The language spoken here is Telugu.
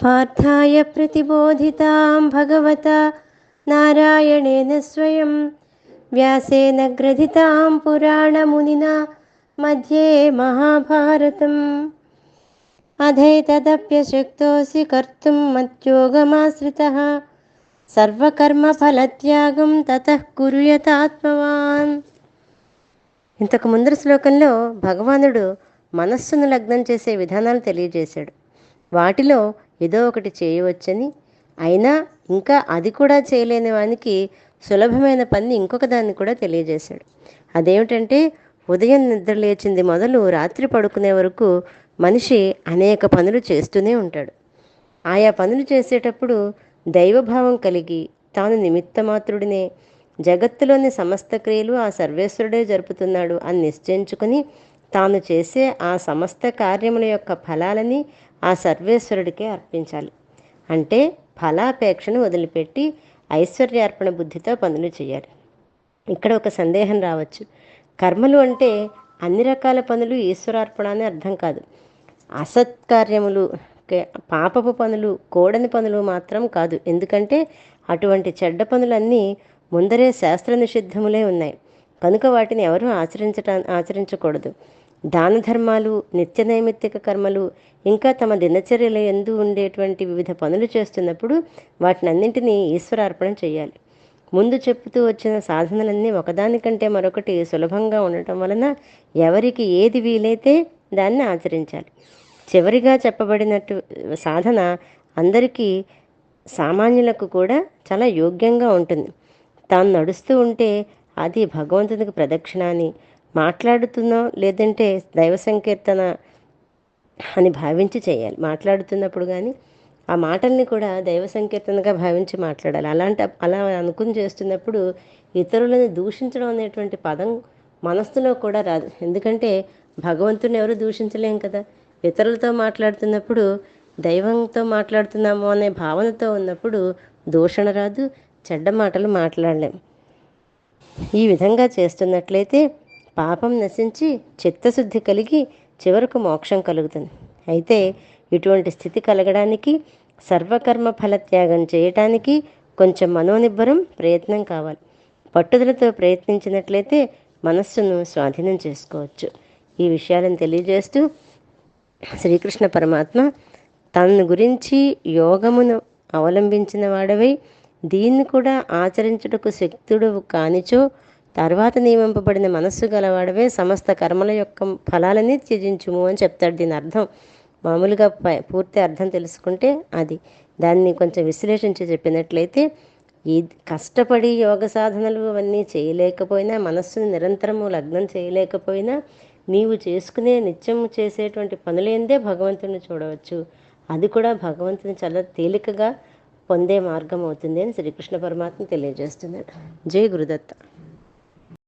पार्थाय प्रतिबोधितां भगवता नारायणेन स्वयं व्यासेन ग्रथितां पुराणमुनिना मध्ये महाभारतम् अधैतदप्यशक्तोऽसि कर्तुं मद्योगमाश्रितः సర్వకర్మఫలత్యాగం తతః కురుయతాత్మవాన్ ఇంతకు ముందర శ్లోకంలో భగవానుడు మనస్సును లగ్నం చేసే విధానాలు తెలియజేశాడు వాటిలో ఏదో ఒకటి చేయవచ్చని. అయినా ఇంకా అది కూడా చేయలేని వానికి సులభమైన పని ఇంకొక దాన్ని కూడా తెలియజేశాడు. అదేమిటంటే ఉదయం నిద్ర లేచింది మొదలు రాత్రి పడుకునే వరకు మనిషి అనేక పనులు చేస్తూనే ఉంటాడు. ఆయా పనులు చేసేటప్పుడు దైవభావం కలిగి తాను నిమిత్తమాత్రుడినే జగత్తులోని సమస్త క్రియలు ఆ సర్వేశ్వరుడే జరుపుతున్నాడు అని నిశ్చయించుకుని తాను చేసే ఆ సమస్త కార్యముల యొక్క ఫలాలని ఆ సర్వేశ్వరుడికే అర్పించాలి. అంటే ఫలాపేక్షను వదిలిపెట్టి ఐశ్వర్యార్పణ బుద్ధితో పనులు చేయాలి. ఇక్కడ ఒక సందేహం రావచ్చు. కర్మలు అంటే అన్ని రకాల పనులు ఈశ్వరార్పణ అని అర్థం కాదు. అసత్కార్యములు పాపపు పనులు కోడని పనులు మాత్రం కాదు. ఎందుకంటే అటువంటి చెడ్డ పనులన్నీ ముందరే శాస్త్ర నిషిద్ధములే ఉన్నాయి. కనుక వాటిని ఎవరూ ఆచరించటం ఆచరించకూడదు. దాన ధర్మాలు నిత్య నైమిత్తిక కర్మలు ఇంకా తమ దినచర్యల ఎందు ఉండేటువంటి వివిధ పనులు చేస్తున్నప్పుడు వాటిని అన్నింటినీ ఈశ్వరార్పణ చేయాలి. ముందు చెప్తూ వచ్చిన సాధనలన్నీ ఒకదానికంటే మరొకటి సులభంగా ఉండటం వలన ఎవరికి ఏది వీలైతే దాన్ని ఆచరించాలి. చివరిగా చెప్పబడినట్టు సాధన అందరికీ సామాన్యులకు కూడా చాలా యోగ్యంగా ఉంటుంది. తాను నడుస్తూ ఉంటే అది భగవంతునికి ప్రదక్షిణ అని మాట్లాడుతున్నా లేదంటే దైవ సంకీర్తన అని భావించి చేయాలి. మాట్లాడుతున్నప్పుడు కానీ ఆ మాటల్ని కూడా దైవ సంకీర్తనగా భావించి మాట్లాడాలి. అలాంటి అలా అనుకుని చేస్తున్నప్పుడు ఇతరులను దూషించడం అనేటువంటి పదం మనస్సులో కూడా రాదు. ఎందుకంటే భగవంతుని ఎవరు దూషించలేం కదా? ఇతరులతో మాట్లాడుతున్నప్పుడు దైవంతో మాట్లాడుతున్నాము అనే భావనతో ఉన్నప్పుడు దూషణ రాదు చెడ్డ మాటలు మాట్లాడలేం. ఈ విధంగా చేస్తున్నట్లయితే పాపం నశించి చిత్తశుద్ధి కలిగి చివరకు మోక్షం కలుగుతుంది. అయితే ఇటువంటి స్థితి కలగడానికి సర్వకర్మ ఫలత్యాగం చేయటానికి కొంచెం మనోనిబ్బరం ప్రయత్నం కావాలి. పట్టుదలతో ప్రయత్నించినట్లయితే మనస్సును స్వాధీనం చేసుకోవచ్చు. ఈ విషయాలను తెలియజేస్తూ శ్రీకృష్ణ పరమాత్మ తనను గురించి యోగమును అవలంబించిన వాడవై దీన్ని కూడా ఆచరించుటకు శక్తుడు కానిచో తర్వాత నియమింపబడిన మనస్సు గలవాడవే సమస్త కర్మల యొక్క ఫలాలని త్యజించుము అని చెప్తాడు దీని అర్థం. మామూలుగా పూర్తి అర్థం తెలుసుకుంటే అది. దాన్ని కొంచెం విశ్లేషించి చెప్పినట్లయితే ఈ కష్టపడి యోగ సాధనలు అవన్నీ చేయలేకపోయినా మనస్సును నిరంతరము లగ్నం చేయలేకపోయినా నీవు చేసుకునే నిత్యం చేసేటువంటి పనులేందే భగవంతుని చూడవచ్చు. అది కూడా భగవంతుని చాలా తేలికగా పొందే మార్గం అవుతుంది అని శ్రీకృష్ణ పరమాత్మ తెలియజేస్తున్నాడు. జై గురుదత్త.